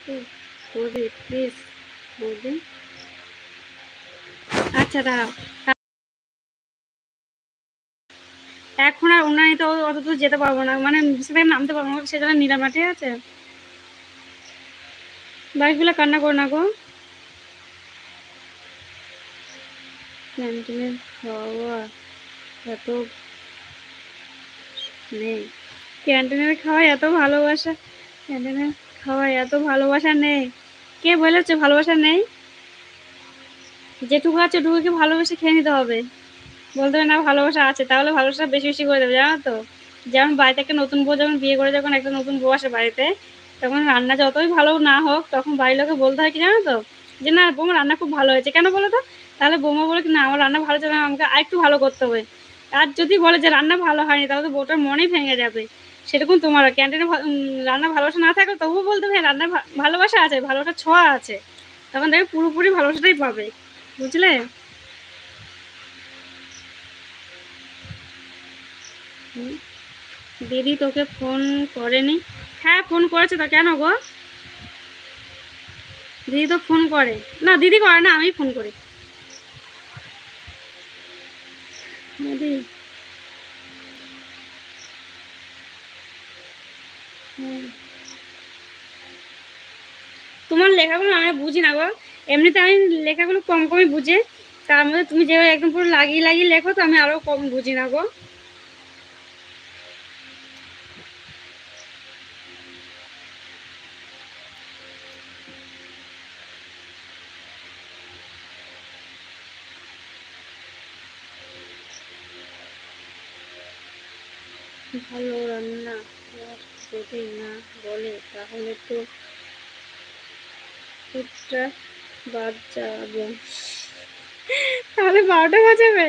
বৌদি প্লিজ বৌদি আচ্ছা দাঁড়াও। এখন আর উন্নয়ন তো অত দূর যেতে পারব না। মানে সেখানে নামতে পারব না সেজন্য নিলাম ঠিক আছে। বাইকগুলো কান্না করো না গো। ক্যান্টিনের খাওয়া এত নেই। ক্যান্টিনের খাওয়া এত ভালোবাসা। ক্যান্টিনের খাওয়া এত ভালোবাসা নেই। কে বলেছে ভালোবাসা নেই? যেটুকু আছে ওটুকুকে ভালোবেসে খেয়ে নিতে হবে। বলতে হবে না, ভালোবাসা আছে, তাহলে ভালোবাসা বেশি বেশি করে দেবে, জানো তো? যেমন বাড়িতে একটা নতুন বউ যখন বিয়ে করে যখন একটা নতুন বউ আসে বাড়িতে, তখন রান্না যতই ভালো না হোক, তখন বাড়ির লোকে বলতে হয় কি জানো তো? যে না, বৌমা রান্না খুব ভালো হয়েছে। কেন বলো তো? তাহলে বৌমা বলে কি না, আমার রান্না ভালো চলে আমাকে আরেকটু ভালো করতে হবে। আর যদি বলে যে রান্না ভালো হয়নি, তাহলে তো বউটার মনেই ভেঙে যাবে। সেরকম তোমার ক্যান্টিনে রান্না ভালোবাসা না থাকলে তবুও বলতে হবে রান্না ভালোবাসা আছে ভালোবাসা ছোঁয়া আছে। তখন দেখবে পুরোপুরি ভালোবাসাটাই পাবে, বুঝলে? দিদি তোকে ফোন করেনি? হ্যাঁ ফোন করেছে তো, কেন গো? দিদি তো ফোন করে। না, দিদি করে না আমি ফোন করি দিদি হুম। তোমার লেখাগুলো আমি বুঝি না গো। এমনিতে আমি লেখাগুলো কম কমই বুঝি। তার মধ্যে তুমি যে একদম পুরো লাগিয়ে লাগিয়ে লেখো, তো আমি আরও কম বুঝি না গো। ভালো রান্না। যদি না বলে, তাহলে তো বাজাবো তাহলে বারোটা বাজাবে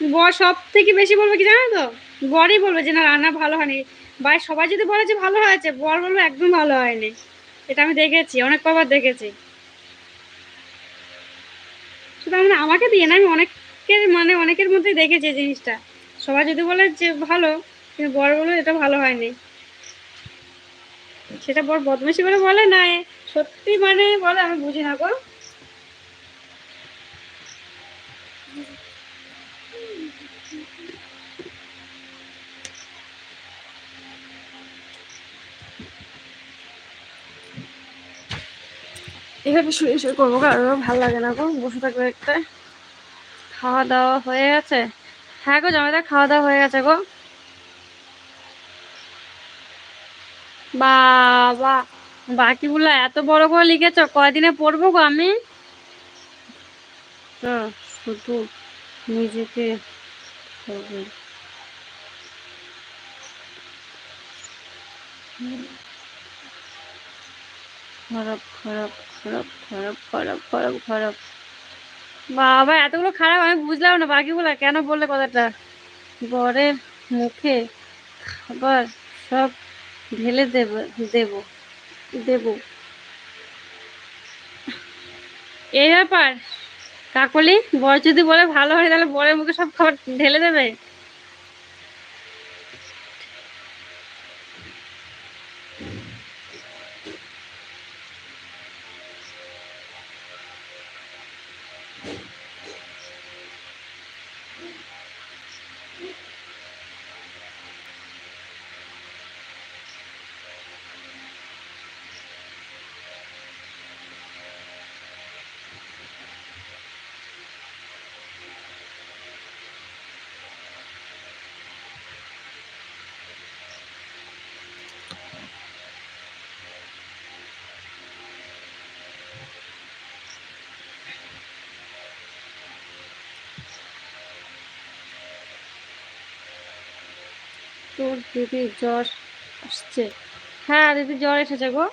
বর সব থেকে বেশি বলবে কি জানো তো? বরই বলবে যে, না, রান্না ভালো হয়নি। বা সবাই যদি বলে যে ভালো হয়েছে, বর বলবে একদম ভালো হয়নি। এটা আমি দেখেছি, অনেক কবার দেখেছি। মানে আমাকে দিয়ে না, আমি অনেকের মানে অনেকের মধ্যে দেখেছি জিনিসটা। সবাই যদি বলে যে ভালো, কিন্তু বর বলে এটা ভালো হয়নি। সেটা বর বদমাশি করে বলে না সত্যি মানে বলে, আমি বুঝি না গো। এভাবে শুয়ে শুয়ে করব কারণ ভালো লাগে না গো, বসে থাকবে একটা খাওয়া দাওয়া হয়ে গেছে? হ্যাঁ গো, জামাইদা, খাওয়া দাওয়া হয়ে গেছে গো। বাবা, বাকিগুলো এত বড় করে লিখেছ, কয়দিনে পড়ব গো আমি? শুধু নিজেকে খারাপ খারাপ খারাপ খারাপ খারাপ খারাপ বাবা, এতগুলো খারাপ, আমি বুঝলাম না বাকিগুলো, কেন বললে কথাটা? বরের মুখে খাবার সব ঢেলে দেব দেব দেব। এই ব্যাপার, কাকলি, বর যদি বলে ভালো হয়, তাহলে বরের মুখে সব খাবার ঢেলে দেবে? তোর দিদি জ্বর আসছে। হ্যাঁ দিদি জ্বর এসেছে গো।